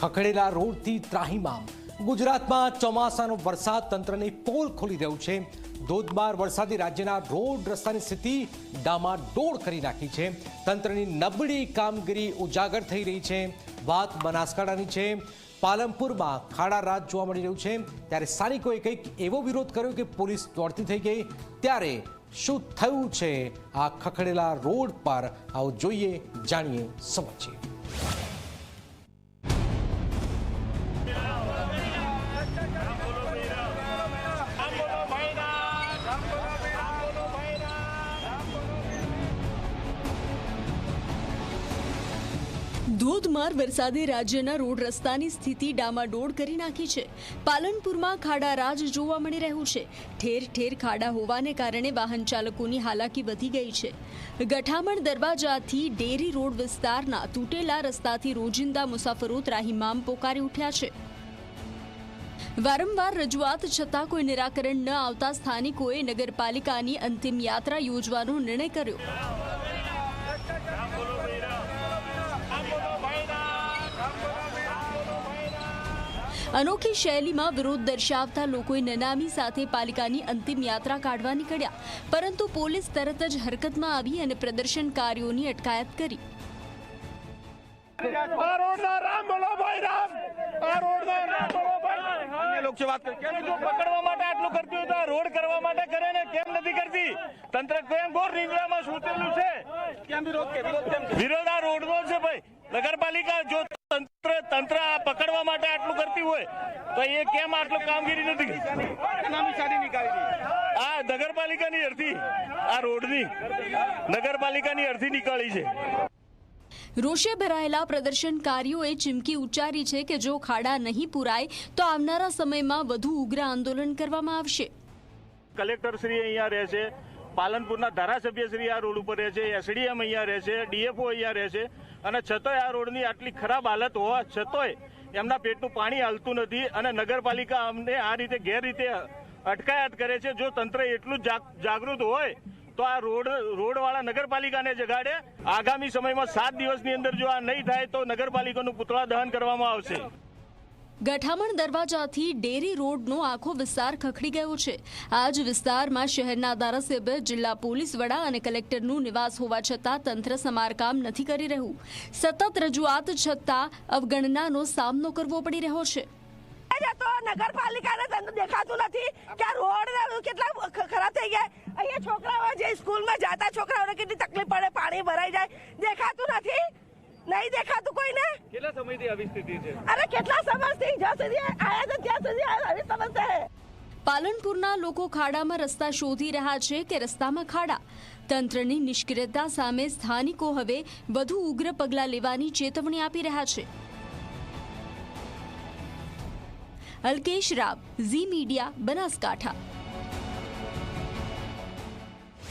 ખખડેલા રોડથી ત્રાહીમામ. ગુજરાતમાં ચોમાસાનો વરસાદ તંત્રની પોલ ખોલી રહ્યું છે. ધોધમાર વરસાદી રાજ્યના રોડ રસ્તાની સ્થિતિ ડામાડોળ કરી નાખી છે. તંત્રની નબળી કામગીરી ઉજાગર થઈ રહી છે. વાત બનાસકાંઠાની છે. પાલનપુરમાં ખાડા રાજ જોવા મળી રહ્યું છે. ત્યારે સ્થાનિકોએ કંઈક એવો વિરોધ કર્યો કે પોલીસ દોડતી થઈ ગઈ. ત્યારે શું થયું છે? આ ખખડેલા રોડ પર આવું જોઈએ, જાણીએ સમજીએ ધોધમાર વરસાદે રાજ્યના રોડ રસ્તાની સ્થિતિ ડામાડોળ કરી નાખી છે. પાલનપુરમાં ખાડા રાજ જોવા મળી રહ્યું છે. ઠેર ઠેર ખાડા હોવાને કારણે વાહન ચાલકોની હાલાકી વધી ગઈ છે. ગઠામણ દરવાજાથી ડેરી રોડ વિસ્તારના તૂટેલા રસ્તાથી રોજિંદા મુસાફરો ત્રાહિમામ પોકારી ઉઠ્યા છે. વારંવાર રજૂઆત છતાં કોઈ નિરાકરણ ન આવતા સ્થાનિકોએ નગરપાલિકાની અંતિમ યાત્રા યોજવાનો નિર્ણય કર્યો. અનોખી શૈલીમાં વિરોધ દર્શાવતા લોકોએ નનામી સાથે પાલિકાની અંતિમ યાત્રા કાઢવા નીકળ્યા. પરંતુ પોલીસ તરત જ હરકતમાં આવી અને પ્રદર્શનકારીઓની અટકાયત કરી. આ રોડનો રામ બોલો ભાઈ રામ. આ રોડનો રામ બોલો ભાઈ અન્ય લોક છે વાત કરે. કેમ જો પકડવા માટે આટલું કરતી હોય તો રોડ કરવા માટે કરે ને કેમ નથી કરતી? તંત્ર કેમ ઘોર નિંદ્રામાં સૂતેલું છે. વિરોધ? કે વિરોધ કેમ વિરોધ આ રોડનો છે ભાઈ. નગરપાલિકા જો તંત્ર તંત્ર પકડવા માટે આટલું કરતી હોય તો એ કેમ આટલું કામગીરી નથી? આ નગરપાલિકાની અરથી આ રોડની નગરપાલિકાની અરથી નીકળી છે. રોષે ભરાયેલા પ્રદર્શનકારીઓએ ચીમકી ઉચ્ચારી છે કે જો ખાડા નહીં પુરાય તો આવનારા સમયમાં વધુ ઉગ્ર આંદોલન કરવામાં આવશે. કલેક્ટર શ્રી અહીંયા રહે છે. પાલનપુરના ધારાસભ્ય શ્રી આ રોડ ઉપર રહે છે, એસડીએમ અહીંયા રહે છે, ડીએફઓ અહીંયા રહે છે અને છતોય આ રોડની આટલી ખરાબ હાલત હોવા છતોય એમના પેટનું પાણી હાલતું નથી અને નગરપાલિકા અમને આ રીતે ગેરરીતે અટકાયત કરે છે. જો તંત્ર એટલું જાગ- જાગૃત હોય તો આ રોડ, રોડવાળા નગરપાલિકાને જગાડે આગામી સમયમાં સાત દિવસની અંદર જો આ નહીં થાય તો નગરપાલિકાનું પુતળા દહન કરવામાં આવશે. ગઠામણ દરવાજાથી ડેરી રોડનો આખો વિસ્તાર ખખડી ગયો છે. આ જ વિસ્તારમાં શહેરના ધારાસભ્ય, જિલ્લા પોલીસ વડા અને કલેક્ટરનું નિવાસ હોવા છતાં તંત્ર સમારકામ નથી કરી રહ્યું. સતત રજૂઆત છતાં અવગણનાનો સામનો કરવો પડી રહ્યો છે. તો નગરપાલિકાને તંત્ર દેખાતું નથી કે રોડ કેટલા ખરાબ થઈ ગયા. અહીંયા છોકરાઓ જે સ્કૂલમાં જાતા છોકરાઓને કેટલી તકલીફ પડે, પાણી ભરાઈ જાય. દેખાતું નથી. નહીં દેખાતું કોઈને? કેટલા સમયથી આવી સ્થિતિ છે? અરે કેટલા સમયથી? જ્યાં સુધી આયા તો ત્યાં સુધી આવી સમસ્યા છે પાલનપુરના લોકો ખાડામાં રસ્તા શોધી રહ્યા છે કે રસ્તામાં ખાડા. તંત્રની નિષ્ક્રિયતા સામે સ્થાનિકો હવે વધુ ઉગ્ર પગલાં લેવાની ચેતવણી આપી રહ્યા છે. Alkesh Rao Zee media Banaskantha.